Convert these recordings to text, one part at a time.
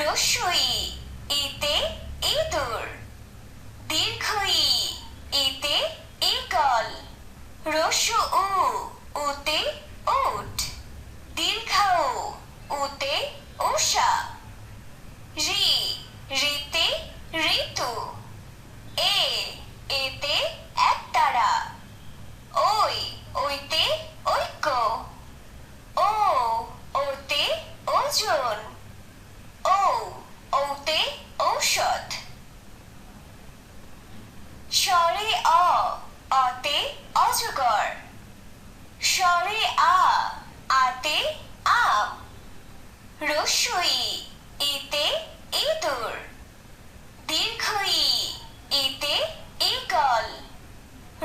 রস্যই এতে ইঁদুর দীর্ঘই এতে ইগল রস্য উ উতে উট দীর্ঘাও উতে উষা রি রিতে ঋতু, এ এতে একতারা ওই ওইতে ঐক্য, ও ওতে ওজন ও ওতে ঔষধ স্বরে অ অতে অজগর স্বরে আ আতে আম রস্যই এতে ইঁদুর দীর্ঘই এতে ইগল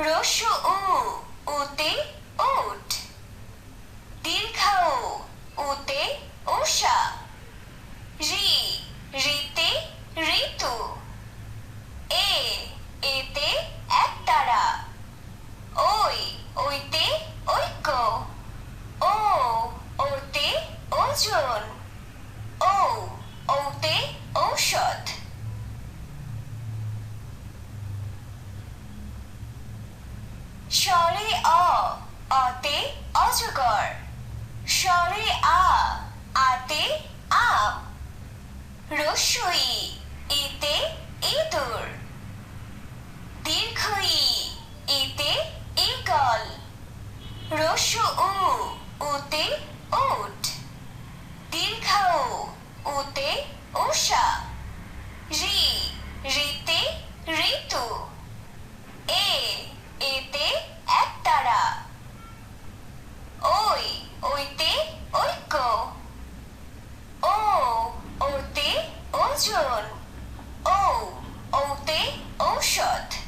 রস্য উ উতে উট দীর্ঘাও উতে উষা রি রিতে ঋতু এ এতে একতারা ওই ওইতে ঐক্য ও ওতে ওজন ও ওতে ঔষধ। স্বরে অ, অতে অজগর। স্বরে আ, আতে আম। রস্যই, এতে ইঁদুর। দীর্ঘই, এতে ইগল রস্য উ, উতে উট দীর্ঘাও উতে উষা রি রিতে ঋতু এ এতে একতারা ওই ওইতে ঐক্য ও ওতে ওজন ও ওতে ঔষধ